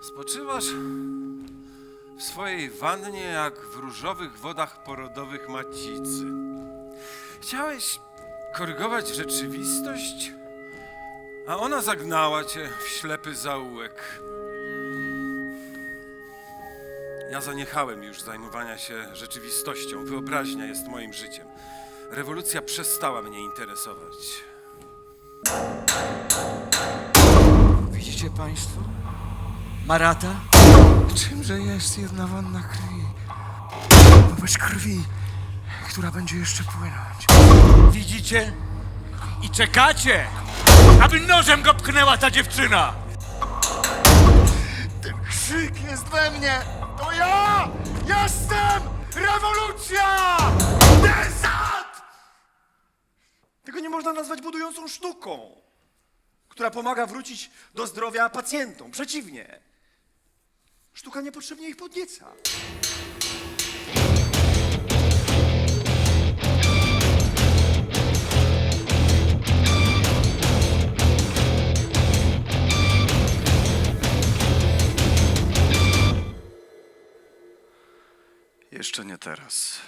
Spoczywasz w swojej wannie jak w różowych wodach porodowych macicy. Chciałeś korygować rzeczywistość, a ona zagnała cię w ślepy zaułek. Ja zaniechałem już zajmowania się rzeczywistością. Wyobraźnia jest moim życiem. Rewolucja przestała mnie interesować. Widzicie Państwo? Marata? Czymże jest jedna wanna krwi? Wobec krwi, która będzie jeszcze płynąć. Widzicie? I czekacie, aby nożem go pchnęła ta dziewczyna! Ten krzyk jest we mnie! To ja! Jestem! Rewolucja! Desant! Tego nie można nazwać budującą sztuką, która pomaga wrócić do zdrowia pacjentom. Przeciwnie. Sztuka niepotrzebnie ich podnieca. Jeszcze nie teraz.